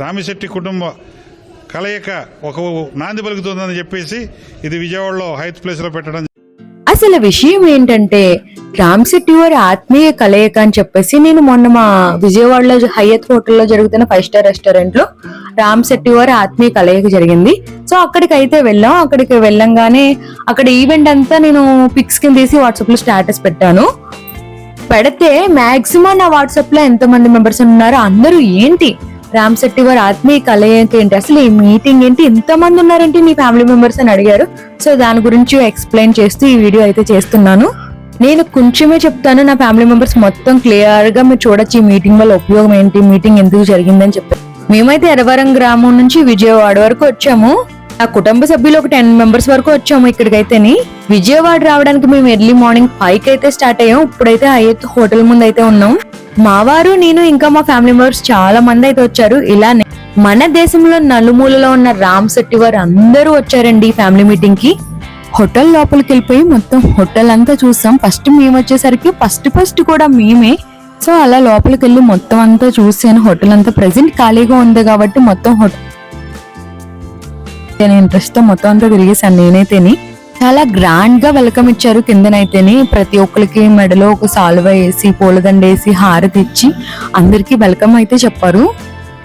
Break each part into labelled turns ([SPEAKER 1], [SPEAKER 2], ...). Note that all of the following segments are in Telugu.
[SPEAKER 1] రామిశెట్టి కుటుంబ కలయిక ఒక నాంది పలుకుతుందని చెప్పేసి ఇది విజయవాడలో హైత్ ప్లేస్లో పెట్టడం
[SPEAKER 2] అసలు విషయం ఏంటంటే రామ్ శెట్టి వారి ఆత్మీయ కలయిక అని చెప్పేసి నేను మొన్న మా విజయవాడలో హయత్ హోటల్లో జరుగుతున్న ఫైవ్ స్టార్ రెస్టారెంట్లో రామ్ శెట్టి వారి ఆత్మీయ కలయిక జరిగింది. సో అక్కడికి అయితే వెళ్ళాం. అక్కడికి వెళ్ళంగానే అక్కడ ఈవెంట్ అంతా నేను పిక్స్ కింద తీసి వాట్సాప్లో స్టేటస్ పెట్టాను. పెడితే మాక్సిమం నా వాట్సాప్లో ఎంత మంది మెంబర్స్ ఉన్నారో? అందరూ ఏంటి? రామ్ శెట్టి వారి ఆత్మీయ కలయిక ఏంటి? అసలు ఈ మీటింగ్ ఏంటి? ఇంత మంది ఉన్నారేంటి నీ ఫ్యామిలీ మెంబర్స్ అని అడిగారు. సో దాని గురించి ఎక్స్ప్లెయిన్ చేస్తూ ఈ వీడియో అయితే చేస్తున్నాను. నేను కొంచెమే చెప్తాను నా ఫ్యామిలీ మెంబర్స్ మొత్తం క్లియర్గా మీరు చూడొచ్చు ఈ మీటింగ్ వల్ల ఉపయోగం ఏంటి మీటింగ్ ఎందుకు జరిగిందని చెప్పారు మేమైతే ఎరవరం గ్రామం నుంచి విజయవాడ వరకు వచ్చాము. నా కుటుంబ సభ్యులు ఒక టెన్ మెంబర్స్ వరకు వచ్చాము ఇక్కడికైతేని. విజయవాడ రావడానికి మేము ఎర్లీ మార్నింగ్ ఫైవ్ అయితే స్టార్ట్ అయ్యాం. ఇప్పుడైతే అయ్యత్ హోటల్ ముందు అయితే ఉన్నాం. మా వారు నేను ఇంకా మా ఫ్యామిలీ మెంబర్స్ చాలా మంది అయితే వచ్చారు. ఇలానే మన దేశంలో నలుమూలలో ఉన్న రామ్ శెట్టి వారు అందరూ వచ్చారండి ఫ్యామిలీ మీటింగ్కి. హోటల్ లోపలికి వెళ్ళిపోయి మొత్తం హోటల్ అంతా చూసాం. ఫస్ట్ మేము వచ్చేసరికి ఫస్ట్ ఫస్ట్ కూడా మేమే. సో అలా లోపలికి వెళ్ళి మొత్తం అంతా చూసాను హోటల్ అంతా ప్రెసెంట్ ఖాళీగా ఉంది కాబట్టి మొత్తం హోటల్ నేను ఇంట్రెస్ట్తో మొత్తం అంతా తిరిగేసాను నేనైతేని. చాలా గ్రాండ్గా వెల్కమ్ ఇచ్చారు కిందనైతేనే. ప్రతి ఒక్కరికి మెడలో ఒక సాల్వ వేసి పూలదండ వేసి హారతి ఇచ్చి అందరికీ వెల్కమ్ అయితే చెప్పారు.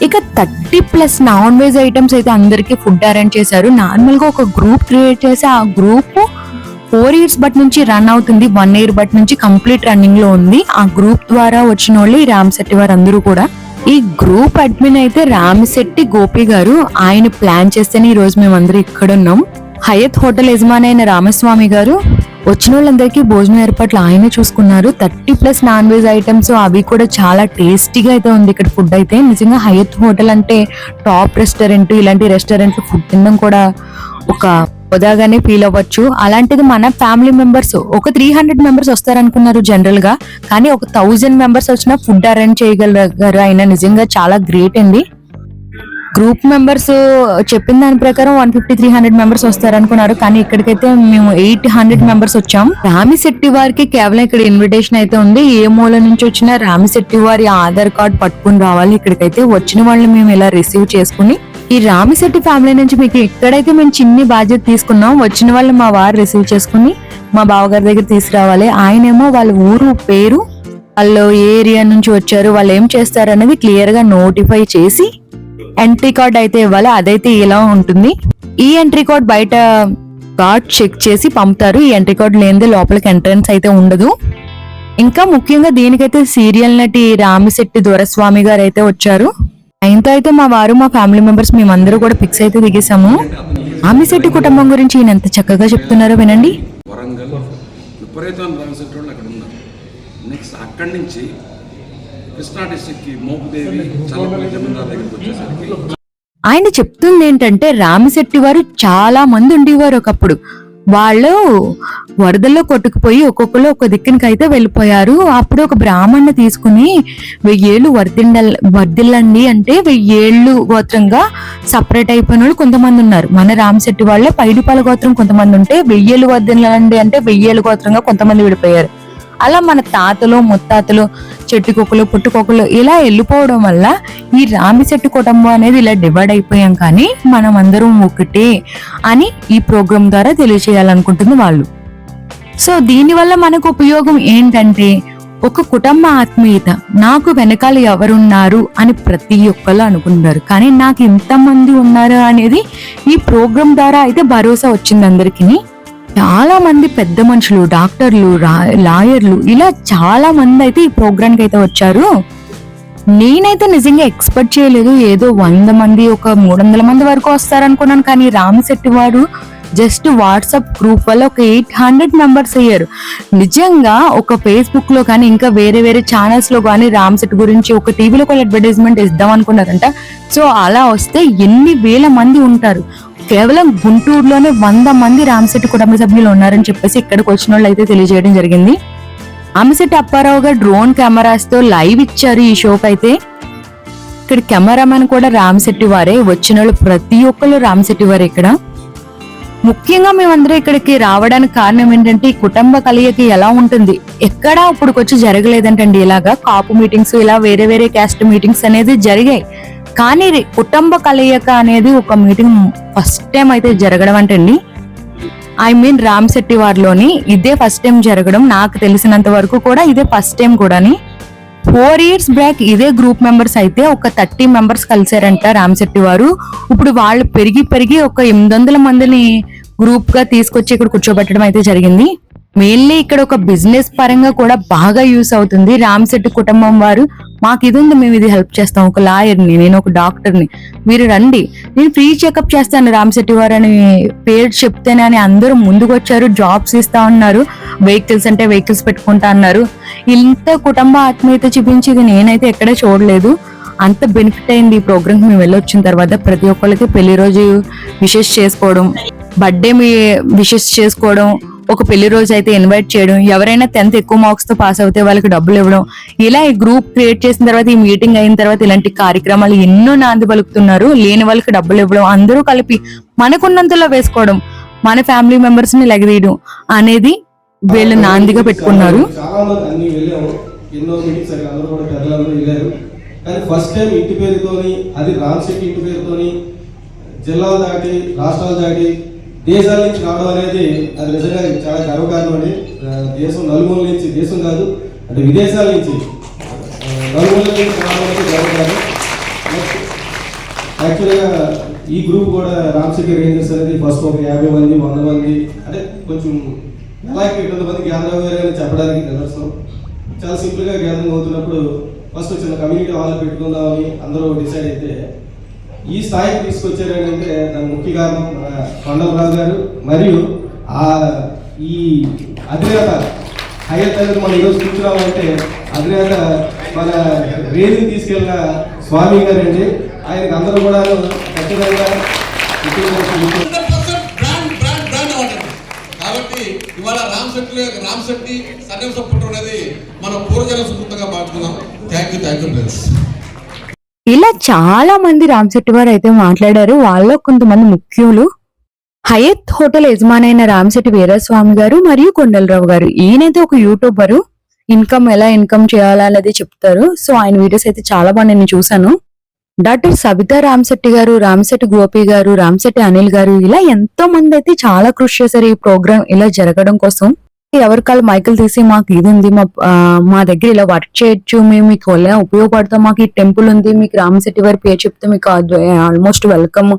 [SPEAKER 2] ఇక thirty plus non veg items అయితే అందరికీ ఫుడ్ అరేంజ్ చేశారు. నార్మల్గా ఒక గ్రూప్ క్రియేట్ చేసి ఆ గ్రూప్ ఫోర్ ఇయర్స్ బట్ నుంచి రన్ అవుతుంది. వన్ ఇయర్ బట్ నుంచి కంప్లీట్ రన్నింగ్లో ఉంది. ఆ గ్రూప్ ద్వారా వచ్చిన వాళ్ళు ఈ రామ్ శెట్టి వారు అందరూ కూడా. ఈ గ్రూప్ అడ్మిన్ అయితే రామిశెట్టి గోపి గారు. ఆయన ప్లాన్ చేస్తేనే ఈ రోజు మేమందరం ఇక్కడ ఉన్నాం. హయత్ హోటల్ యజమాని అయిన రామస్వామి గారు. వచ్చిన వాళ్ళందరికీ భోజనం ఏర్పాట్లు ఆయనే చూసుకున్నారు. Thirty plus non veg items అవి కూడా చాలా టేస్టీగా అయితే ఉంది ఇక్కడ ఫుడ్ అయితే. నిజంగా హయత్ హోటల్ అంటే టాప్ రెస్టారెంట్ ఇలాంటి రెస్టారెంట్లు ఫుడ్ తినడం కూడా ఒక హోదాగానే ఫీల్ అవ్వచ్చు. అలాంటిది మన ఫ్యామిలీ మెంబర్స్ ఒక త్రీ హండ్రెడ్ మెంబర్స్ వస్తారనుకున్నారు జనరల్గా. కానీ ఒక థౌజండ్ మెంబర్స్ వచ్చినా ఫుడ్ అరేంజ్ చేయగలిగారు ఆయన నిజంగా చాలా గ్రేట్ అండి. గ్రూప్ మెంబర్స్ చెప్పిన దాని ప్రకారం one fifty three hundred members వస్తారనుకున్నారు. కానీ ఇక్కడికైతే మేము ఎయిట్ హండ్రెడ్ మెంబర్స్ వచ్చాం. రామిశెట్టి వారికి కేవలం ఇక్కడ ఇన్విటేషన్ అయితే ఉంది. ఏ మూల నుంచి వచ్చినా రామిశెట్టి వారి ఆధార్ కార్డ్ పట్టుకుని రావాలి. ఇక్కడికైతే వచ్చిన వాళ్ళని మేము ఇలా రిసీవ్ చేసుకుని ఈ రామిశెట్టి ఫ్యామిలీ నుంచి మీకు ఎక్కడైతే మేము చిన్ని బాధ్యత తీసుకున్నాం వచ్చిన వాళ్ళు మా వారు రిసీవ్ చేసుకుని మా బావగారి దగ్గర తీసుకురావాలి. ఆయనేమో వాళ్ళ ఊరు పేరు వాళ్ళు ఏ ఏరియా నుంచి వచ్చారు వాళ్ళు ఏం చేస్తారు అనేది క్లియర్గా నోటిఫై చేసి ఎంట్రీ కార్డ్ అయితే ఇవ్వాలి. అదైతే ఇలా ఉంటుంది. ఈ ఎంట్రీ కార్డ్ బయట కార్డ్ చెక్ చేసి పంపుతారు. ఈ ఎంట్రీ కార్డ్ లేనిదే లోపలికి ఎంట్రన్స్ అయితే ఉండదు. ఇంకా ముఖ్యంగా దీనికైతే సీరియల్ నటి రామిశెట్టి దొరస్వామి గారు అయితే వచ్చారు. ఆయనతో అయితే మా వారు మా ఫ్యామిలీ మెంబర్స్ మేమందరూ కూడా పిక్స్ అయితే దిగేసాము రామిశెట్టి కుటుంబం గురించి ఈయన ఎంత చక్కగా చెప్తున్నారో వినండి.
[SPEAKER 3] వరంగల్ విపరీతమైన రామశెట్టి వాళ్ళు అక్కడ ఉన్నారు. నెక్స్ట్ అక్కడి నుంచి కృష్ణా డిస్టిక్కి మోపుదేవి చల్లపల్లి జమీందార్ దగ్గరికి వచ్చేసరికి
[SPEAKER 2] ఆయన చెప్తుంది ఏంటంటే రామిశెట్టి వారు చాలా మంది ఉండేవారు ఒకప్పుడు. వాళ్ళు వరదల్లో కొట్టుకుపోయి ఒక్కొక్కరు ఒక దిక్కునికైతే వెళ్ళిపోయారు. అప్పుడు ఒక బ్రాహ్మణ్ణి తీసుకుని వెయ్యేళ్ళు వర్దిండ వర్దిల్లండి అంటే వెయ్యేళ్ళు గోత్రంగా సపరేట్ అయిపోయిన వాళ్ళు కొంతమంది ఉన్నారు. మన రామశెట్టి వాళ్ళే పైడిపాల గోత్రం కొంతమంది ఉంటే వెయ్యేళ్ళు వర్దిల్లండి అంటే వెయ్యేళ్ళు గోత్రంగా కొంతమంది విడిపోయారు. అలా మన తాతలు ముత్తాతలు చెట్టుకొక్కలు పుట్టుకొక్కలు ఇలా వెళ్ళిపోవడం వల్ల ఈ రామి చెట్టు కుటుంబం అనేది ఇలా డివైడ్ అయిపోయాం కానీ మనం అందరం ఒకటే అని ఈ ప్రోగ్రాం ద్వారా తెలియచేయాలనుకుంటుంది వాళ్ళు. సో దీనివల్ల మనకు ఉపయోగం ఏంటంటే ఒక కుటుంబ ఆత్మీయత. నాకు వెనకాల ఎవరున్నారు అని ప్రతి ఒక్కరు అనుకుంటారు. కానీ నాకు ఇంతమంది ఉన్నారు అనేది ఈ ప్రోగ్రాం ద్వారా అయితే భరోసా వచ్చింది అందరికీ. చాలా మంది పెద్ద మనుషులు డాక్టర్లు లాయర్లు ఇలా చాలా మంది అయితే ఈ ప్రోగ్రాంకి అయితే వచ్చారు. నేనైతే నిజంగా ఎక్స్పెక్ట్ చేయలేదు. ఏదో వంద మంది ఒక మూడు వందల మంది వరకు వస్తారనుకున్నాను. కానీ రామశెట్టి వారు జస్ట్ వాట్సాప్ గ్రూప్ వల్ల ఒక ఎయిట్ హండ్రెడ్ మెంబర్స్ అయ్యారు. నిజంగా ఒక ఫేస్బుక్లో కానీ ఇంకా వేరే వేరే ఛానల్స్లో కానీ సెట్ గురించి ఒక టీవీలో కూడా అడ్వర్టైజ్మెంట్ ఇద్దాం అనుకున్నారంట. సో అలా వస్తే ఎన్ని వేల మంది ఉంటారు. కేవలం గుంటూరులోనే వంద మంది రామశెట్టి కుటుంబ సభ్యులు ఉన్నారని చెప్పేసి ఇక్కడికి వచ్చిన వాళ్ళు అయితే తెలియజేయడం జరిగింది. రామశెట్టి అప్పారావు గారు డ్రోన్ కెమెరాస్తో లైవ్ ఇచ్చారు ఈ షోకి అయితే. ఇక్కడ కెమెరామెన్ కూడా రామశెట్టి వారే. వచ్చిన వాళ్ళు ప్రతి ఒక్కరు రామశెట్టి వారే ఇక్కడ. ముఖ్యంగా మేమందరం ఇక్కడికి రావడానికి కారణం ఏంటంటే ఈ కుటుంబ కలయిక ఎలా ఉంటుంది? ఎక్కడా ఇప్పుడుకొచ్చి జరగలేదంటండి. ఇలాగా కాపు మీటింగ్స్ ఇలా వేరే వేరే క్యాస్ట్ మీటింగ్స్ అనేది జరిగాయి. కానీ కుటుంబ కలయిక అనేది ఒక మీటింగ్ ఫస్ట్ టైం అయితే జరగడం అంటండి. ఐ మీన్ రామ్ శెట్టి వారిలోని ఇదే ఫస్ట్ టైం జరగడం నాకు తెలిసినంత వరకు కూడా ఇదే ఫస్ట్ టైం కూడాని ఫోర్ ఇయర్స్ బ్యాక్ ఇదే గ్రూప్ మెంబర్స్ అయితే ఒక థర్టీ మెంబర్స్ కలిసారంట రామశెట్టి వారు. ఇప్పుడు వాళ్ళు పెరిగి పెరిగి ఒక ఎనిమిది వందల మందిని గ్రూప్గా తీసుకొచ్చి ఇక్కడ కూర్చోబెట్టడం అయితే జరిగింది. మెయిన్లీ ఇక్కడ ఒక బిజినెస్ పరంగా కూడా బాగా యూస్ అవుతుంది. రామ్ శెట్టి కుటుంబం వారు మాకు ఇది ఉంది మేము ఇది హెల్ప్ చేస్తాం. ఒక లాయర్ని నేను ఒక డాక్టర్ని మీరు రండి. నేను ఫ్రీ చెకప్ చేస్తాను రామ్ శెట్టి వారు అని పేరు చెప్తేనే అని అందరూ ముందుకు వచ్చారు. జాబ్స్ ఇస్తా ఉన్నారు వెహికల్స్ అంటే వెహికల్స్ పెట్టుకుంటా అన్నారు. ఇంత కుటుంబ ఆత్మీయత చూపించి ఇది నేనైతే ఎక్కడ చూడలేదు. అంత బెనిఫిట్ అయింది ఈ ప్రోగ్రామ్ మేము వెళ్ళొచ్చిన తర్వాత ప్రతి ఒక్కరికి పెళ్ళి రోజు విషెస్ చేసుకోవడం బర్త్డే మీ విషెస్ చేసుకోవడం ఒక పెళ్ళి రోజు అయితే ఇన్వైట్ చేయడం ఎవరైనా టెన్త్ ఎక్కువ మార్క్స్తో పాస్ అవుతే వాళ్ళకి డబ్బులు ఇవ్వడం ఇలా ఈ గ్రూప్ క్రియేట్ చేసిన తర్వాత ఈ మీటింగ్ అయిన తర్వాత ఇలాంటి కార్యక్రమాలు ఎన్నో నాంది పలుకుతున్నారు. లేని వాళ్ళకి డబ్బులు ఇవ్వడం అందరూ కలిపి మనకున్నంతలో వేసుకోవడం మన ఫ్యామిలీ మెంబర్స్ని లెగదీయడం అనేది వీళ్ళు నాందిగా పెట్టుకున్నారు.
[SPEAKER 4] కానీ ఫస్ట్ టైం ఇంటి పేరుతోని అది రామ్ ఇంటి పేరుతోని జిల్లాలు దాటి రాష్ట్రాలు దాటి దేశాల నుంచి రావడం అనేది అది నిజంగా చాలా గర్వకారణం అండి. దేశం నలుమూల నుంచి దేశం కాదు అంటే విదేశాల నుంచి నలుమూల నుంచి రావడం అనేది గర్వకారణం. యాక్చువల్గా ఈ గ్రూప్ కూడా రామశేఖర్ రేంజర్స్ అనేది ఫస్ట్ ఒక యాభై మంది వంద మంది అంటే కొంచెం ఎలాగే ఎనిమిది మంది గ్యాదర్ అయ్యారు అని చెప్పడానికి నిదర్శనం. చాలా సింపుల్గా గ్యాదరింగ్ అవుతున్నప్పుడు ఫస్ట్ చిన్న కమ్యూనిటీ హాల్ పెట్టుకుందామని అందరూ డిసైడ్ అయితే ఈ స్థాయికి తీసుకొచ్చారంటే అంటే దాని ముఖ్య కారణం మన కొండలరావు గారు. మరియు ఆ ఈ అధినేత హైయత్ తరగతి మనం ఈరోజు కూర్చున్నామంటే అధినేత మన రేంజ్ని తీసుకెళ్ళిన స్వామి గారు అండి ఆయనకి అందరూ కూడా ఖచ్చితంగా
[SPEAKER 5] కాబట్టి ఇవాళ రామ్ శెట్టి రామ్ శెట్టి సన్యం సపోర్ట్ అనేది మన పూర్వజన సుకృతంగా మార్చుకుందాం. Thank you thank you friends
[SPEAKER 2] ఇలా చాలా మంది రామ్ శెట్టి వారు అయితే మాట్లాడారు. వాళ్ళలో కొంతమంది ముఖ్యులు హయత్ హోటల్ యజమానైన రామశెట్టి వీరస్వామి గారు మరియు కొండలరావు గారు. ఈయనైతే ఒక యూట్యూబరు. ఇన్కమ్ ఎలా ఇన్కమ్ చేయాలా అనేది చెప్తారు. సో ఆయన వీడియోస్ అయితే చాలా బాగా నేను చూశాను. డాక్టర్ సబితా రామశెట్టి గారు రామశెట్టి గోపి గారు రామశెట్టి అనిల్ గారు ఇలా ఎంతో మంది అయితే చాలా కృషి చేశారు ఈ ప్రోగ్రామ్ ఇలా జరగడం కోసం. ఎవరికాళ్ళు మైకులు తీసి మాకు ఇది ఉంది మా మా దగ్గర ఇలా వర్క్ చేయొచ్చు మేము మీకు ఎలా ఉపయోగపడతాం మాకు ఈ టెంపుల్ ఉంది మీకు రామశెట్టి వారి పేరు చెప్తే మీకు ఆల్మోస్ట్ వెల్కమ్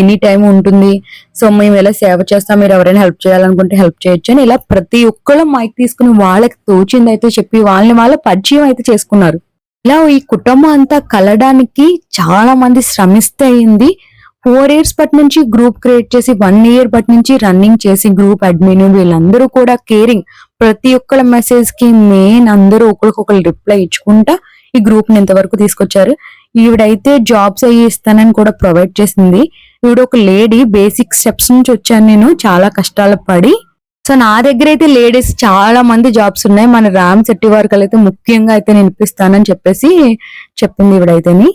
[SPEAKER 2] ఎనీ టైం ఉంటుంది. సో మేము ఎలా సేవ చేస్తాం మీరు ఎవరైనా హెల్ప్ చేయాలనుకుంటే హెల్ప్ చేయొచ్చు అని ఇలా ప్రతి ఒక్కళ్ళు మైక్ తీసుకుని వాళ్ళకి తోచింది అయితే చెప్పి వాళ్ళని వాళ్ళ పరిచయం అయితే చేసుకున్నారు. ఇలా ఈ కుటుంబం అంతా కలడానికి చాలా మంది శ్రమిస్తే అయింది. ఫోర్ ఇయర్స్ బట్ నుంచి గ్రూప్ క్రియేట్ చేసి వన్ ఇయర్ బట్ నుంచి రన్నింగ్ చేసి గ్రూప్ అడ్మిన్ వీళ్ళందరూ కూడా కేరింగ్. ప్రతి ఒక్కళ్ళ మెసేజ్కి మెయిన్ అందరూ ఒకరికొకరు రిప్లై ఇచ్చుకుంటా ఈ గ్రూప్ని ఇంతవరకు తీసుకొచ్చారు. ఈవిడైతే జాబ్స్ అయ్యి ఇస్తానని కూడా ప్రొవైడ్ చేసింది. ఈవిడ ఒక లేడీ బేసిక్ స్టెప్స్ నుంచి వచ్చాను నేను చాలా కష్టాలు పడి. సో నా దగ్గర అయితే లేడీస్ చాలా మంది జాబ్స్ ఉన్నాయి. మన రామ్ శెట్టి వారికి అయితే ముఖ్యంగా అయితే నేను ఇప్పిస్తానని చెప్పేసి చెప్పింది ఈవిడైతేని.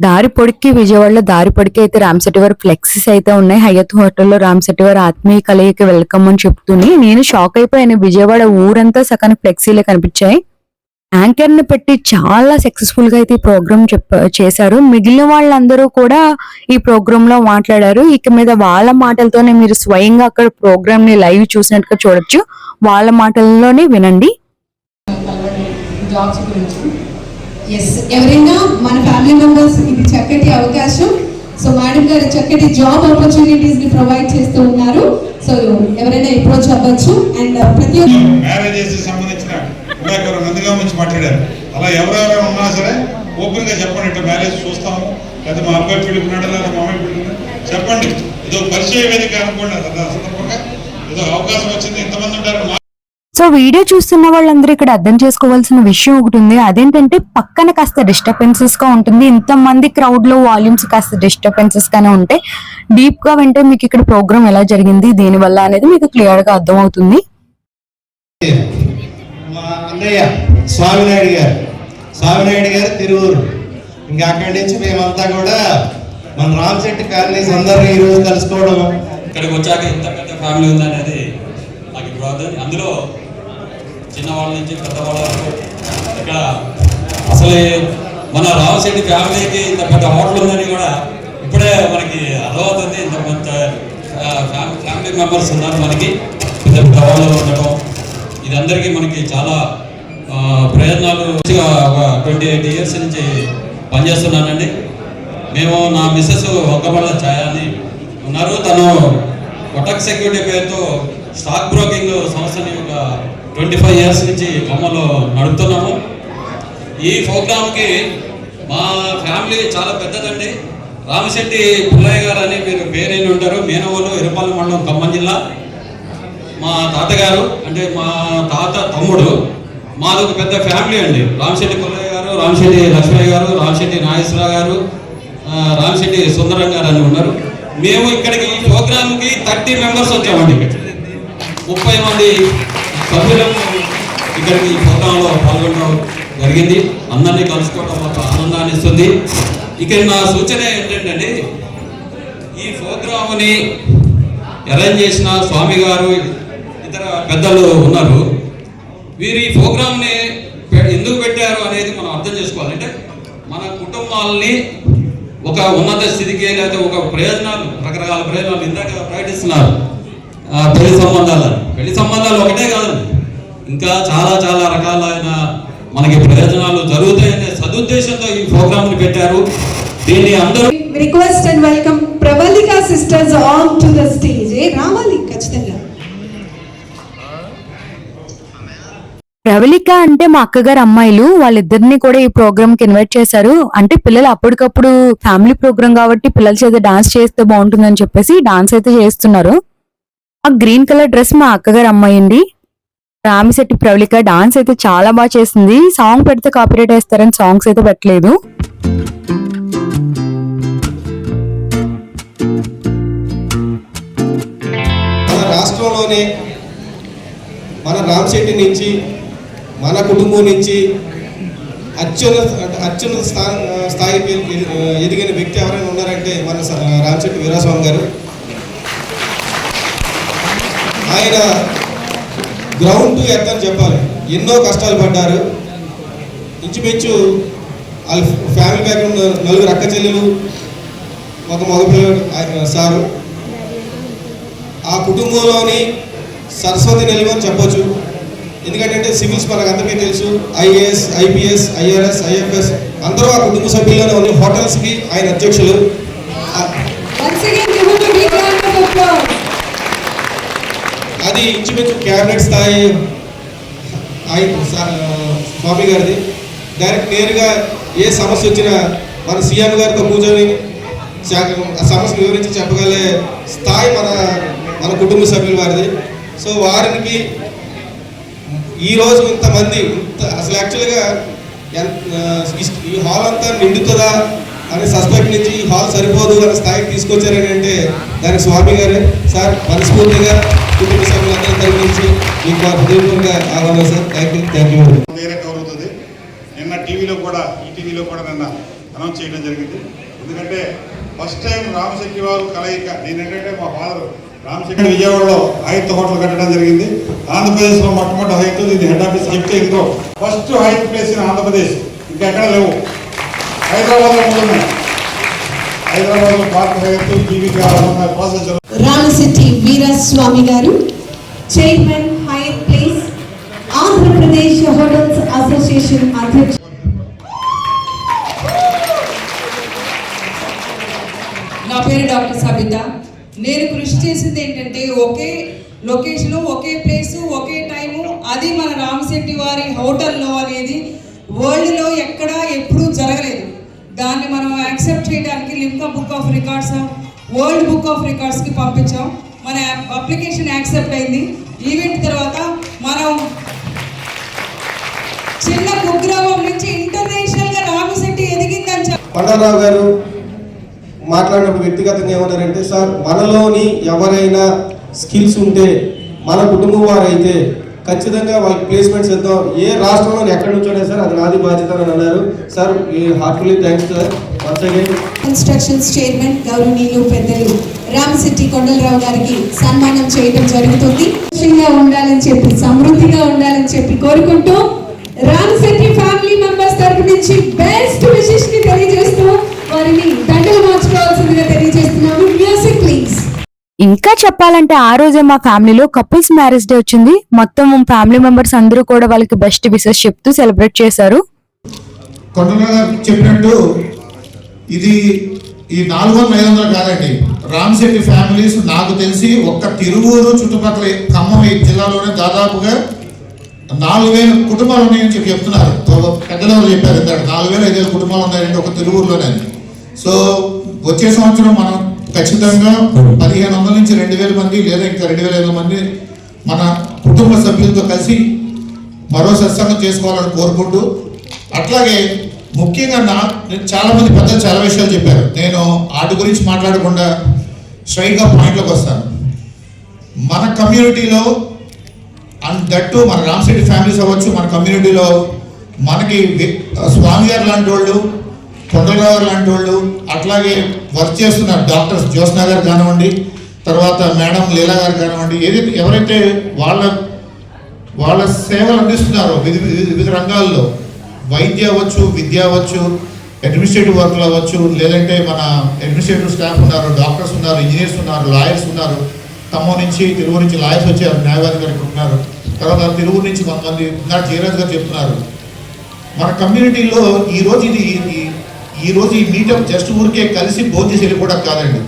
[SPEAKER 2] దారి పొడికి విజయవాడలో దారి పొడికి అయితే రామ్సెట్టి వారి ఫ్లెక్సీస్ అయితే ఉన్నాయి. హయత్ హోటల్లో రామ్శెట్టి వారి ఆత్మీయ కలయికి వెల్కమ్ అని చెప్తూనే నేను షాక్ అయిపోయాను. విజయవాడ ఊరంతా సగం ఫ్లెక్సీలే కనిపించాయి. యాంకర్ని పెట్టి చాలా సక్సెస్ఫుల్గా అయితే ఈ ప్రోగ్రామ్ చెప్ప చేశారు. మిగిలిన వాళ్ళందరూ కూడా ఈ ప్రోగ్రామ్లో మాట్లాడారు. ఇక మీద వాళ్ళ మాటలతోనే మీరు స్వయంగా అక్కడ ప్రోగ్రామ్ని లైవ్ చూసినట్టుగా చూడొచ్చు. వాళ్ళ మాటల్లోనే వినండి.
[SPEAKER 6] జాబ్స్ గురించి.
[SPEAKER 7] ఎస్ ఎవరైనా మన ఫ్యామిలీ మెంబర్స్ ఇది చక్కటి అవకాశం. సో మేడం గారు చక్కటి జాబ్ ఆపర్చునిటీస్ని ప్రొవైడ్ చేస్తూ ఉన్నారు. సో ఎవరైనా అప్రోచ్ అవ్వచ్చు. అండ్ uh, ప్రతి
[SPEAKER 1] మ్యారేజెస్ సంబంధించిన ఇందాక ఎవరో మాట్లాడారు. అలా ఎవరెవరైనా ఉన్నా సరే ఓపెన్గా చెప్పండి. ఇట్లా మ్యారేజ్ చూస్తాము. లేదా మా అబ్బాయి పెళ్ళికున్నాడు లేదా మా అమ్మాయి పెళ్ళికున్నాడు చెప్పండి. ఇదో పరిచయ వేదిక అనుకోండి. సందర్భంగా ఏదో అవకాశం వచ్చింది. ఇంతమంది ఉంటారు.
[SPEAKER 2] సో వీడియో చూస్తున్న వాళ్ళందరూ ఇక్కడ అర్థం చేసుకోవాల్సిన విషయం ఒకటి ఉంది. అదేంటంటే పక్కన కాస్త డిస్టర్బెన్సెస్గా ఉంటుంది. ఇంత మంది క్రౌడ్లో వాల్యూమ్స్ కాస్త డిస్టర్బెన్సెస్ గానే ఉంటాయి డీప్గా వింటే మీకు ఇక్కడ ప్రోగ్రామ్ ఎలా జరిగింది దేని వల్ల అనేది మీకు క్లియర్గా అర్థం అవుతుంది
[SPEAKER 8] మా అన్నయ్య స్వామినాయుడు గారు స్వామినాయుడు గారు తిరువురు. ఇంకా అక్కడి నుంచి మేమంతా కూడా మన రామశెట్టి కాలనీస్ అందరూ ఈరోజు కలుసుకోవడం.
[SPEAKER 6] ఇక్కడికి వచ్చాక ఇంత పెద్ద ఫ్యామిలీ ఉందనేది నాకు ఇప్పుడు అందులో చిన్నవాళ్ళ నుంచి పెద్దవాళ్ళ వరకు ఇక్కడ అసలే మన రామశెట్టి ఫ్యామిలీకి ఇంత పెద్ద హోటల్ ఉందని కూడా ఇప్పుడే మనకి అర్థమవుతుంది. ఇంత కొంత ఫ్యామిలీ మెంబర్స్ ఉన్నారు మనకి. పెద్ద పెద్ద హోటల్ ఉండటం. ఇది అందరికీ మనకి చాలా ఆ, ప్రయోజనాలు ఒక ట్వంటీ ఎయిట్ ఇయర్స్ నుంచి పనిచేస్తున్నానండి. మేము నా మిస్సెస్ ఒక్కబళ్ళ ఛాయ అని ఉన్నారు. తను కొటక్ సెక్యూరిటీ పేరుతో స్టాక్ బ్రోకింగ్ సంస్థని ఒక ట్వంటీ ఫైవ్ ఇయర్స్ నుంచి బొమ్మలో నడుపుతున్నాము. ఈ ప్రోగ్రామ్కి మా ఫ్యామిలీ చాలా పెద్దదండి. రామశెట్టి పుల్లయ్య గారు అని మీరు పేరైన ఉంటారు. మేనవోలు ఇరపల్లి మండలం ఖమ్మం జిల్లా. మా తాతగారు అంటే మా తాత తమ్ముడు మాది ఒక పెద్ద ఫ్యామిలీ అండి. రామశెట్టి పుల్లయ్య గారు రామశెట్టి లక్ష్మయ్య గారు రామశెట్టి నాగేశ్వరరావు గారు రామశెట్టి సుందరం గారు అని ఉన్నారు. మేము ఇక్కడికి ఈ ప్రోగ్రామ్కి థర్టీ మెంబర్స్ వచ్చామండి. ముప్పై మంది సభ్యులను ఇక్కడికి ఈ ప్రోగ్రాంలో పాల్గొనడం జరిగింది. అందరినీ కలుసుకోవడం మాకు ఆనందాన్ని ఇస్తుంది. ఇక్కడ నా సూచన ఏంటంటే ఈ ప్రోగ్రామ్ని అరేంజ్ చేసిన స్వామి గారు ఇతర పెద్దలు ఉన్నారు. వీరు ఈ ప్రోగ్రామ్ని ఎందుకు పెట్టారు అనేది మనం అర్థం చేసుకోవాలి. అంటే మన కుటుంబాలని ఒక ఉన్నత స్థితికి లేకపోతే ఒక ప్రయోజనాలు రకరకాల ప్రయోజనాలు ఇందాక ప్రకటిస్తున్నారు. పెళ్ళి సంబంధాలు పెళ్ళి సంబంధాలు ఒకటే కాదండి ఇంకా చాలా చాలా రకాలైన మనకి ప్రయోజనాలు జరుగుతాయనే సదుద్దేశంతో ఈ ప్రోగ్రామ్ని పెట్టారు. దీన్ని అందరూ
[SPEAKER 7] request and welcome Pravallika sisters on to the stage. ఏ రావాలి ఖచ్చితంగా.
[SPEAKER 2] ప్రవళిక అంటే మా అక్కగారు అమ్మాయిలు వాళ్ళిద్దరిని కూడా ఈ ప్రోగ్రామ్కి ఇన్వైట్ చేశారు. అంటే పిల్లలు అప్పటికప్పుడు ఫ్యామిలీ ప్రోగ్రామ్ కాబట్టి పిల్లల చేత డాన్స్ చేస్తే బాగుంటుందని చెప్పేసి డాన్స్ అయితే చేస్తున్నారు. ఆ గ్రీన్ కలర్ డ్రెస్ మా అక్కగారు అమ్మాయి అండి రామిశెట్టి ప్రవళిక డాన్స్ అయితే చాలా బాగా చేసింది సాంగ్ పెడితే కాపీరేట్ వేస్తారని సాంగ్స్ అయితే పెట్టలేదు.
[SPEAKER 4] రాష్ట్రంలోనే మన రామశెట్టి నుంచి మన కుటుంబం నుంచి అత్యున్నత అత్యున్నత స్థాయి స్థాయికి ఎదిగిన వ్యక్తి ఎవరైనా ఉన్నారంటే మన స- రామశెట్టి వీరాస్వామి గారు. ఆయన గ్రౌండ్ టు ఎర్త్ అని చెప్పాలి. ఎన్నో కష్టాలు పడ్డారు. ఇంచుమించు వాళ్ళ ఫ్యామిలీ బ్యాక్గ్రౌండ్ నలుగురు అక్క చెల్లెలు ఒక మగపిల్లడు ఆయన సారు. ఆ కుటుంబంలోని సరస్వతి నిలువ అని చెప్పొచ్చు. ఎందుకంటే సివిల్స్ మనకు అందరికీ తెలుసు. ఐఏఎస్ ఐపీఎస్ ఐఆర్ఎస్ ఐఎఫ్ఎస్ అందరూ ఆ కుటుంబ సభ్యుల్లోనే ఉన్న హోటల్స్కి ఆయన అధ్యక్షులు. అది ఇంచుమించు క్యాబినెట్ స్థాయి స్వామి గారిది. డైరెక్ట్ నేరుగా ఏ సమస్య వచ్చినా మన సీఎం గారితో కూర్చొని ఆ సమస్య వివరించి చెప్పగలే స్థాయి మన మన కుటుంబ సభ్యుల వారిది. సో వారికి ఈ రోజు ఇంతమంది ఇంత అసలు యాక్చువల్గా ఎంత ఈ హాల్ అంతా నిండుతుందా? కానీ సస్పెక్ట్ నుంచి ఈ హాల్ సరిపోదు అనే స్థాయికి తీసుకొచ్చారని అంటే దానికి స్వామి గారే. సార్ మనస్ఫూర్తిగా కుటుంబ సభ్యులందరి తరపు నుంచి మీకు హృదయపూర్వక ఆహ్వానం sir. Thank you thank you
[SPEAKER 1] వేరే కవర్ అవుతుంది నిన్న టీవీలో కూడా ఈ టీవీలో కూడా నిన్న అనౌన్స్ చేయడం జరిగింది. ఎందుకంటే ఫస్ట్ టైం రామశక్తి వారు కలయిక నేను ఏంటంటే మా ఫాదర్ రామశక్తి విజయవాడలో హైత్ హోటల్ కట్టడం జరిగింది. ఆంధ్రప్రదేశ్లో మొట్టమొదటి హైత్ ఇది హెడ్ ఆఫీస్ చెప్తే ఇదిగో first Hyatt Place in Andhra Pradesh. ఇంకెక్కడ లేవు. హైదరాబాద్లో మూడు హైదరాబాద్లో park
[SPEAKER 7] Ramasetty Veeraswamy garu chairman Hyatt Place Andhra Pradesh hotels association అధ్యక్షుడు
[SPEAKER 9] నా పేరు డాక్టర్ సబిత. నేను కృషి చేసింది ఏంటంటే ఒకే లొకేషన్ ఒకే ప్లేస్ ఒకే టైము. అది మన రామశెట్టి వారి హోటల్లో అనేది వరల్డ్లో ఎక్కడా ఎప్పుడూ జరగలేదు. దాన్ని మనం యాక్సెప్ట్ చేయడానికి Limca book of records world book of రికార్డ్స్కి పంపించాం. మన అప్లికేషన్ యాక్సెప్ట్ అయింది. ఈవెంట్ తర్వాత మనం చిన్న కుగ్రామం నుంచి ఇంటర్నేషనల్గా రామశెట్టి ఎదిగిందని
[SPEAKER 4] చెప్పారు గారు మాట్లాడినప్పుడు వ్యక్తిగతంగా ఏమన్నారంటే సార్ మనలోని ఎవరైనా స్కిల్స్ ఉంటే మన కుటుంబం వారైతే ఖచ్చితంగా వాళ్ళకి ప్లేస్మెంట్స్ ఇద్దాం. ఏ రాష్ట్రంలో ఎక్కడి నుంచోనే సార్ అది నాది బాధ్యత అని అన్నారు. Sir heartfully thanks sir once again
[SPEAKER 7] instructions chairman గౌరవనీయులు పెద్దలు. రామశెట్టి కొండలరావు గారికి సన్మానం చేయడం జరుగుతుంది. సంతోషంగా ఉండాలని చెప్పి సమృద్ధిగా ఉండాలని చెప్పి కోరుకుంటూ రామశెట్టి ఫ్యామిలీ మెంబర్స్ తరపు నుంచి బెస్ట్ విషెస్ని తెలియజేస్తూ వారిని దండలు మార్చుకోవాల్సిందిగా తెలియజేస్తున్నాము.
[SPEAKER 2] ఇంకా చెప్పాలంటే ఆ రోజే మా ఫ్యామిలీలో కపుల్స్ మ్యారేజ్ డే వచ్చింది. మొత్తం ఫ్యామిలీ మెంబర్స్ అందరూ కూడా వాళ్ళకి బెస్ట్ విషెస్ చెప్తూ సెలబ్రేట్ చేశారు.
[SPEAKER 10] చెప్పినట్టు ఇది ఈ నాలుగు వందల ఐదు వందలు కాదండి. రామశెట్టి ఫ్యామిలీస్ నాకు తెలిసి ఒక్క తిరువూరు చుట్టుపక్కల ఖమ్మం ఈ జిల్లాలోనే దాదాపుగా నాలుగు వేల కుటుంబాలు ఉన్నాయని చెప్పి చెప్తున్నారు. పెద్దలు చెప్పారు? ఇందాక నాలుగు వేల ఐదు వేల కుటుంబాలు ఉన్నాయండి ఒక తిరువూరులోనే. సో వచ్చే సంవత్సరం మనం ఖచ్చితంగా పదిహేను వందల నుంచి రెండు వేల మంది లేదా ఇంకా రెండు వేల ఐదు మంది మన కుటుంబ సభ్యులతో కలిసి మరో సత్సంగం చేసుకోవాలని కోరుకుంటూ అట్లాగే ముఖ్యంగా నా నేను చాలా మంది పెద్దలు చాలా విషయాలు చెప్పారు. నేను వాటి గురించి మాట్లాడకుండా స్ట్రైట్గా పాయింట్లోకి వస్తాను. మన కమ్యూనిటీలో అండ్ దట్టు మన రామశెట్టి ఫ్యామిలీస్ అవ్వచ్చు మన కమ్యూనిటీలో మనకి వి- స్వామి గారు లాంటి వాళ్ళు కొండలరావు లాంటి వాళ్ళు అట్లాగే వర్క్ చేస్తున్నారు. డాక్టర్స్ జ్యోత్స్నా గారు కానివ్వండి తర్వాత మేడం లీలా గారు కానివ్వండి ఏదైతే ఎవరైతే వాళ్ళ వాళ్ళ సేవలు అందిస్తున్నారో వివిధ వివిధ- రంగాల్లో వైద్య అవ్వచ్చు విద్య అవ్వచ్చు అడ్మినిస్ట్రేటివ్ వర్క్లు అవ్వచ్చు లేదంటే మన అడ్మినిస్ట్రేటివ్ స్టాఫ్ ఉన్నారు డాక్టర్స్ ఉన్నారు ఇంజనీర్స్ ఉన్నారు లాయర్స్ ఉన్నారు ఖమ్మం నుంచి తిరువురు నుంచి లాయర్స్ వచ్చారు న్యాయవాది గారు ఇక్కడ ఉన్నారు తర్వాత తిరువురు నుంచి కొంతమంది ఉన్నారు జయరాజ్ గారు చెప్తున్నారు. మన కమ్యూనిటీలో ఈ ఇది ఈ- ఈ రోజు మీటప్ జస్ట్ ఊరికే కలిసి భోజనం చేసి వెళ్ళిపోవడం కాదండి.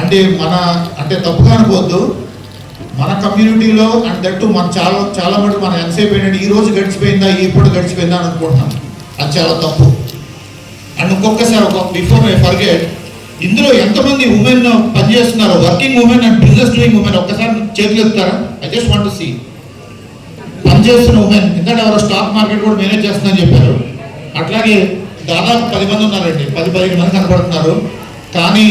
[SPEAKER 10] అంటే మన అంటే తప్పుగా అనుకోవద్దు. మన కమ్యూనిటీలో అండ్ దట్టు మన చాలా చాలా మటుకు మనం ఎంతసేపు ఏంటంటే ఈ రోజు గడిచిపోయిందా ఈ పూట గడిచిపోయిందా అని అనుకుంటున్నాం. అది చాలా తప్పు. అండ్ ఇంకొకసారి ఒక బిఫోర్ ఐ ఫర్గెట్ ఇందులో ఎంతమంది ఉమెన్ పనిచేస్తున్నారు working women and business doing women ఒక్కసారి చేతులు ఐ జస్ట్ వాంట్ సి పనిచేస్తున్న ఉమెన్ ఎందుకంటే ఎవరో స్టాక్ మార్కెట్ కూడా మేనేజ్ చేస్తుందని చెప్పారు. అట్లాగే దాదాపు పది మంది ఉన్నారండి. పది పదిహేను మంది కనపడుతున్నారు. కానీ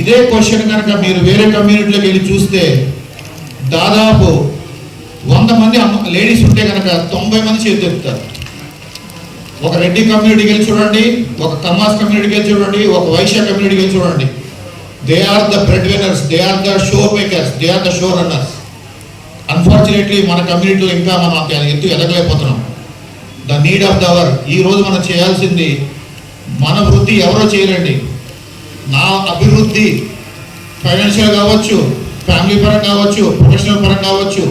[SPEAKER 10] ఇదే క్వశ్చన్ కనుక మీరు వేరే కమ్యూనిటీలోకి వెళ్ళి చూస్తే దాదాపు వంద మంది లేడీస్ ఉంటే కనుక తొంభై మంది చేతి ఒక రెడ్డి కమ్యూనిటీకి వెళ్ళి చూడండి ఒక కమాస్ కమ్యూనిటీకి వెళ్ళి చూడండి ఒక వైశ్య కమ్యూనిటీకి వెళ్ళి చూడండి. They are the bread winners they are the show makers they are the show runners unfortunately మన కమ్యూనిటీలో ఇంకా మనం అంత ఎత్తు ఎదగలేకపోతున్నాం. The need of the hour. ఈ రోజు మనం చేయాల్సింది మన వృద్ధి ఎవరో చేయరండి నా అభివృద్ధి ఫైనాన్షియల్ కావచ్చు ఫ్యామిలీ పరం కావచ్చు ప్రొఫెషనల్ పరం కావచ్చు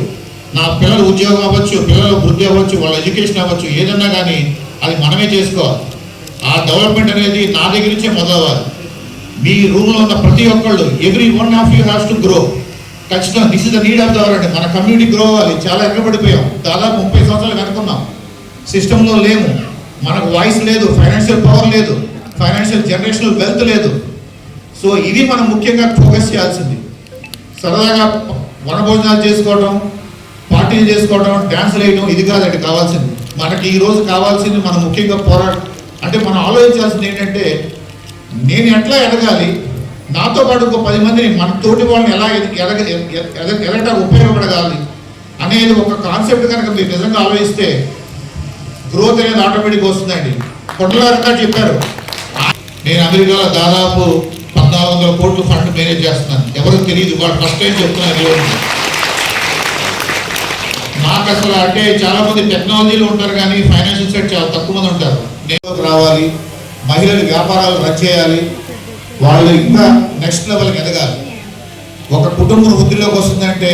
[SPEAKER 10] నా పిల్లల ఉద్యోగం అవ్వచ్చు పిల్లల వృద్ధి అవ్వచ్చు వాళ్ళ ఎడ్యుకేషన్ అవ్వచ్చు ఏదన్నా కానీ అది మనమే చేసుకోవాలి. ఆ డెవలప్మెంట్ అనేది నా దగ్గర నుంచే మొదలవ్వాలి. మీ రూమ్లో ఉన్న ప్రతి ఒక్కళ్ళు every one of you has to grow. ఖచ్చితంగా this is the need of the hour అండి. మన కమ్యూనిటీ గ్రో అవ్వాలి. చాలా ఎగబడిపోయాం దాదాపు ముప్పై సంవత్సరాలు వెనుకున్నాం. సిస్టంలో లేము. మనకు వాయిస్ లేదు ఫైనాన్షియల్ పవర్ లేదు ఫైనాన్షియల్ జనరేషనల్ వెల్త్ లేదు. సో ఇది మనం ముఖ్యంగా ఫోకస్ చేయాల్సింది. సరదాగా వనభోజనాలు చేసుకోవడం పార్టీలు చేసుకోవడం డ్యాన్సులు వేయడం ఇది కాదండి కావాల్సింది. మనకి ఈరోజు కావాల్సింది మనం ముఖ్యంగా పోరాట అంటే మనం ఆలోచించాల్సింది ఏంటంటే నేను ఎట్లా ఎదగాలి? నాతో పాటు ఒక పది మందిని మన తోటి వాళ్ళని ఎలా ఎద- ఎదగ ఎద- ఎదగటానికి ఉపయోగపడగాలి అనేది ఒక కాన్సెప్ట్ కనుక మీరు నిజంగా ఆలోచిస్తే గ్రోత్ అనేది ఆటోమేటిక్ వస్తుందండి కొండలాగా చెప్పారు. నేను అమెరికాలో దాదాపు పద్నాలుగు వందల కోట్లు ఫండ్ మేనేజ్ చేస్తున్నాను. ఎవరికి తెలియదు. వాడు ఫస్ట్ టైం చెప్తున్నారు నాకు అసలు అంటే చాలా మంది టెక్నాలజీలో ఉంటారు కానీ ఫైనాన్షియల్ సైడ్ చాలా తక్కువ మంది ఉంటారు. నేను రావాలి. మహిళలు వ్యాపారాలు రన్ చేయాలి. వాళ్ళు ఇంకా నెక్స్ట్ లెవెల్కి ఎదగాలి. ఒక కుటుంబం వృద్ధిలోకి వస్తుందంటే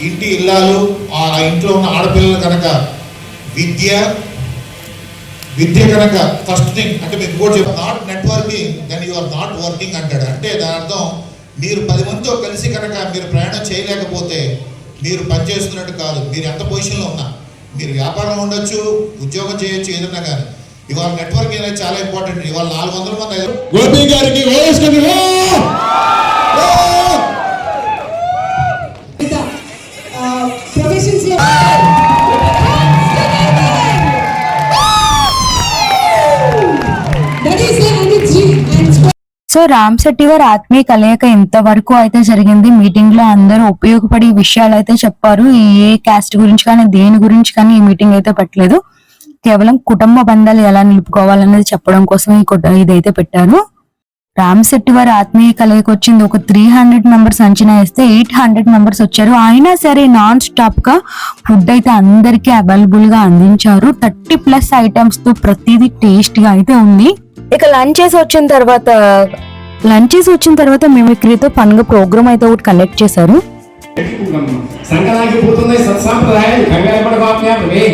[SPEAKER 10] ఇంటి ఇల్లాలు ఆ ఇంట్లో ఉన్న ఆడపిల్లలు కనుక విద్య విద్య కనుక ఫస్ట్ థింగ్ అంటే మీకు కూడా not networking then you are not working అంటాడు. అంటే దాని అర్థం మీరు పది మందితో కలిసి కనుక మీరు ప్రయాణం చేయలేకపోతే మీరు పనిచేస్తున్నట్టు కాదు. మీరు ఎంత పొజిషన్లో ఉన్నా. మీరు వ్యాపారం ఉండొచ్చు ఉద్యోగం చేయొచ్చు ఏదన్నా కానీ. ఇవాళ నెట్వర్కింగ్ అనేది చాలా ఇంపార్టెంట్ ఇవాళ నాలుగు వందల మంది
[SPEAKER 5] గోపి గారికి
[SPEAKER 2] సో రామ్ శెట్టి గారు ఆత్మీయ కలయిక ఇంతవరకు అయితే జరిగింది. మీటింగ్లో అందరూ ఉపయోగపడే విషయాలు అయితే చెప్పారు ఏ క్యాస్ట్ గురించి కానీ దేని గురించి కానీ ఈ మీటింగ్ అయితే పెట్టలేదు. కేవలం కుటుంబ బంధాలు ఎలా నిలుపుకోవాలనేది చెప్పడం కోసం ఈ ఇదైతే పెట్టారు. రామ్ శెట్టి వారి ఆత్మీయ కలయిక వచ్చింది. ఒక త్రీ హండ్రెడ్ మెంబర్స్ అంచనా వేస్తే ఎయిట్ హండ్రెడ్ మెంబర్స్ వచ్చారు. అయినా సరే నాన్ స్టాప్గా ఫుడ్ అయితే అందరికీ అవైలబుల్గా అందించారు. థర్టీ ప్లస్ ఐటమ్స్తో ప్రతిదీ టేస్ట్గా అయితే ఉంది. ఇక లంచ్ చేసి వచ్చిన తర్వాత లంచ్ చేసి వచ్చిన తర్వాత మిమిక్రీతో పండుగ ప్రోగ్రామ్ అయితే ఒకటి కండక్ట్ చేశారు.
[SPEAKER 11] సత్సాంప్రదాయాలు కంగారు ఏ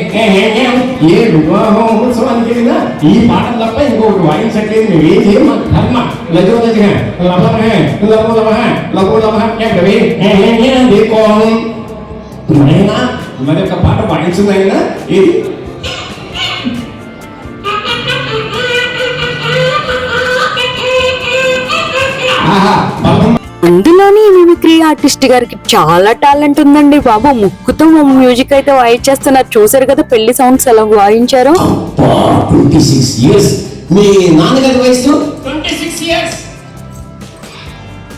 [SPEAKER 11] వెళ్ళినా ఈ పాటలు తప్ప ఇంకొకటి వాయించట్లేదు. లజో లభ లభో మరొక పాట వాయించిందైనా ఇది
[SPEAKER 2] అందులోని ఈ మిమిక్రీ ఆర్టిస్ట్ గారికి చాలా టాలెంట్ ఉందండి బాబు. ముక్కుతో మ్యూజిక్ అయితే వాయించేస్తున్నారు చూసారు కదా పెళ్ళి సౌండ్స్ ఎలా వాయించారు.
[SPEAKER 11] మీ నాన్నగారి వయసు ట్వంటీ సిక్స్ ఇయర్స్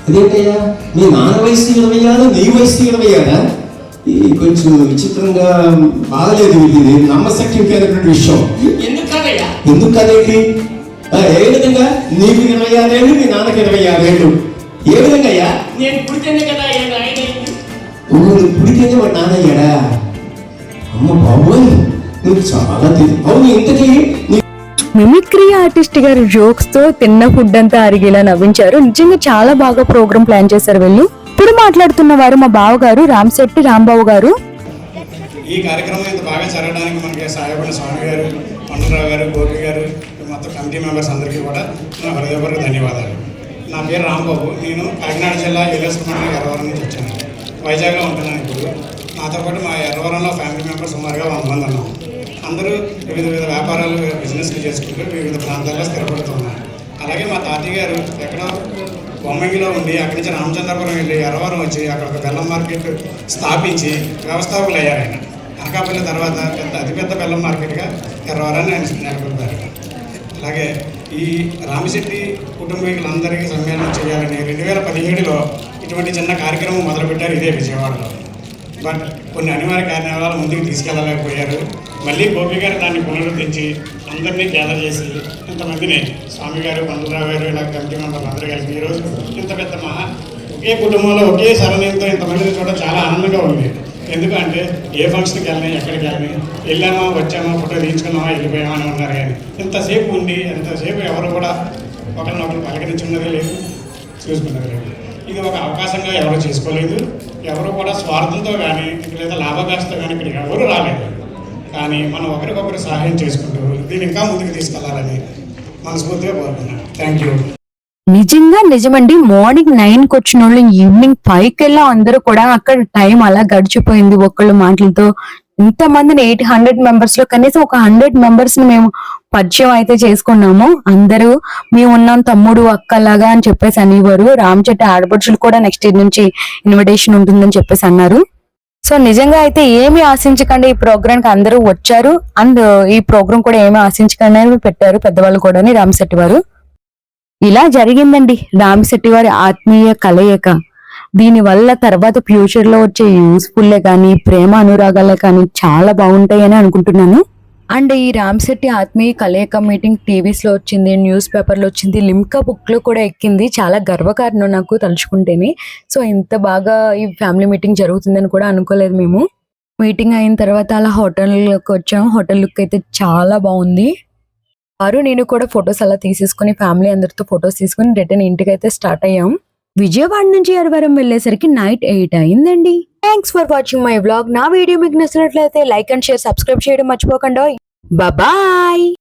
[SPEAKER 11] అదేంటయ్యా? మీ నాన్న వయసు ఇరవై ఆరు నీ వయసు ఇరవై ఆరా ఇది కొంచెం విచిత్రంగా బాగలేదు ఇది. విషయం? ఎందుకు కాదయ్యా? ఎందుకు కాదేంటి ఆ, ఏ విధంగా? నీకు ఇరవై ఆరేళ్ళు మీ నాన్నకి ఇరవై ఆరేళ్ళు. ఏ విధంగా అయ్యా? నేను పుడితేనే కదా నువ్వు పుడితేనే వాడు నాన్నయ్యాడా అమ్మ బాబోయ్ నువ్వు చాలా అవును ఇంతకీ
[SPEAKER 2] మిమిక్రీ ఆర్టిస్ట్ గారి జోక్స్తో తిన్న ఫుడ్ అంతా అరిగేలా నవ్వించారు. నిజంగా చాలా బాగా ప్రోగ్రామ్ ప్లాన్ చేశారు వీళ్ళు. ఇప్పుడు మాట్లాడుతున్న వారు మా బావగారు రామ్శెట్టి రాంబాబు గారు.
[SPEAKER 12] ఈ కార్యక్రమం ఇంత బాగా జరగడానికి మనకి సహాయపడిన స్వామి గారు మండలరావు గారు గోపి గారు మొత్తం కమిటీ మెంబర్స్ అందరికీ కూడా నా హృదయపూర్వక ధన్యవాదాలు. నా పేరు రాంబాబు. నేను కాకినాడ జిల్లా యుఎస్ మండలం ఎర్రవరం నుంచి వచ్చాను. వైజాగ్లో ఉంటున్నాను ఇప్పుడు. నాతో పాటు మా ఎర్రవరంలో ఫ్యామిలీ మెంబర్స్ సుమారుగా వంద మంది ఉన్నాం. అందరూ వివిధ వివిధ వ్యాపారాలు బిజినెస్లు చేసుకుంటూ వివిధ ప్రాంతాల్లో స్థిరపడుతున్నారు అలాగే మా తాతయ్య గారు ఎక్కడో బొమ్మంగిలో ఉండి అక్కడి నుంచి రామచంద్రపురం వెళ్ళి ఎర్రవరం వచ్చి అక్కడ ఒక బెల్లం మార్కెట్ స్థాపించి వ్యవస్థాపకులు అయ్యారు ఆయన. అనకాపల్లి తర్వాత పెద్ద అతిపెద్ద బెల్లం మార్కెట్గా ఎర్రవరాన్ని ఆయన నెలకొల్పారు అలాగే ఈ రామశెట్టి కుటుంబీకులందరికీ సమ్మేళనం చేయాలని రెండు వేల పదిహేడులో ఇటువంటి చిన్న కార్యక్రమం మొదలుపెట్టారు ఇదే విజయవాడలో. బట్ కొన్ని అనివార్య కారణాల ముందుకు తీసుకెళ్ళలేకపోయారు మళ్ళీ గోపి గారు దాన్ని పునరుద్ధరించి అందరినీ గ్యాదర్ చేసి ఇంతమందిని స్వామి గారు మందురావు గారు ఇలా కమిటీ మెంబర్లు అందరూ కలిసి ఈరోజు ఇంత పెద్ద మహా ఒకే కుటుంబంలో ఒకే సరళంతో ఇంతమందిని చూడడం చాలా ఆనందంగా ఉంది. ఎందుకంటే ఏ ఫంక్షన్కి వెళ్ళినా ఎక్కడికి వెళ్ళినా వెళ్ళామా వచ్చామా ఫోటో తీయించుకున్నామా వెళ్ళిపోయామా అని ఉన్నారు కానీ ఇంతసేపు ఉండి ఎంతసేపు ఎవరు కూడా ఒకరినొకరు పలకరించున్నదే లేదు చూసుకున్నది లేదు. ఇది ఒక అవకాశంగా ఎవరు చేసుకోలేదు ఎవరు కూడా స్వార్థంతో కానీ లేదా లాభాపేక్షతో కానీ ఇక్కడికి ఎవరు రాలేదు. కానీ మనం ఒకరికొకరు సహాయం చేసుకుంటూ దీన్ని ఇంకా ముందుకు తీసుకెళ్ళాలని మనస్ఫూర్తిగా కోరుకున్నాను థ్యాంక్ యూ
[SPEAKER 2] నిజంగా నిజమండి. మార్నింగ్ నైన్కి వచ్చిన వాళ్ళు ఈవినింగ్ ఫైవ్ కెళ్ళా అందరూ కూడా అక్కడ టైం అలా గడిచిపోయింది ఒకళ్ళు మాటలతో. ఇంత మందిని ఎయిట్ హండ్రెడ్ మెంబర్స్లో కనీసం ఒక హండ్రెడ్ మెంబర్స్ని మేము పరిచయం అయితే చేసుకున్నాము. అందరూ మేము ఉన్నాం తమ్ముడు అక్కలాగా అని చెప్పేసి అనేవారు. రామ్ చెట్టు ఆడపడుచులు కూడా నెక్స్ట్ ఇయర్ నుంచి ఇన్విటేషన్ ఉంటుందని చెప్పేసి అన్నారు. సో నిజంగా అయితే ఏమి ఆశించకండి. ఈ ప్రోగ్రామ్కి అందరూ వచ్చారు. అండ్ ఈ ప్రోగ్రామ్ కూడా ఏమి ఆశించకండి అని పెట్టారు పెద్దవాళ్ళు కూడా రామ్ శెట్టి వారు. ఇలా జరిగిందండి. రామ్శెట్టి వారి ఆత్మీయ కలయిక. దీనివల్ల తర్వాత ఫ్యూచర్లో వచ్చే యూస్ఫుల్ కానీ ప్రేమ అనురాగాలే కానీ చాలా బాగుంటాయని అనుకుంటున్నాను. అండ్ ఈ రామ్శెట్టి ఆత్మీయ కలయిక మీటింగ్ టీవీస్లో వచ్చింది న్యూస్ పేపర్లో వచ్చింది లిమ్కా బుక్లో కూడా ఎక్కింది. చాలా గర్వకారణం నాకు తలుచుకుంటేనే. సో ఇంత బాగా ఈ ఫ్యామిలీ మీటింగ్ జరుగుతుందని కూడా అనుకోలేదు మేము. మీటింగ్ అయిన తర్వాత అలా హోటల్లోకి వచ్చాము హోటల్ లుక్ అయితే చాలా బాగుంది. వారు నేను కూడా ఫొటోస్ అలా తీసేసుకుని ఫ్యామిలీ అందరితో ఫొటోస్ తీసుకుని రిటర్న్ ఇంటికి అయితే స్టార్ట్ అయ్యాం. విజయవాడ నుంచి అరవరం వెళ్ళేసరికి నైట్ ఎయిట్ అయిందండి. Thanks for watching my vlog నా వీడియో మీకు నచ్చినట్లయితే లైక్ అండ్ షేర్ సబ్స్క్రైబ్ చేయడం మర్చిపోకండి. బాయ్.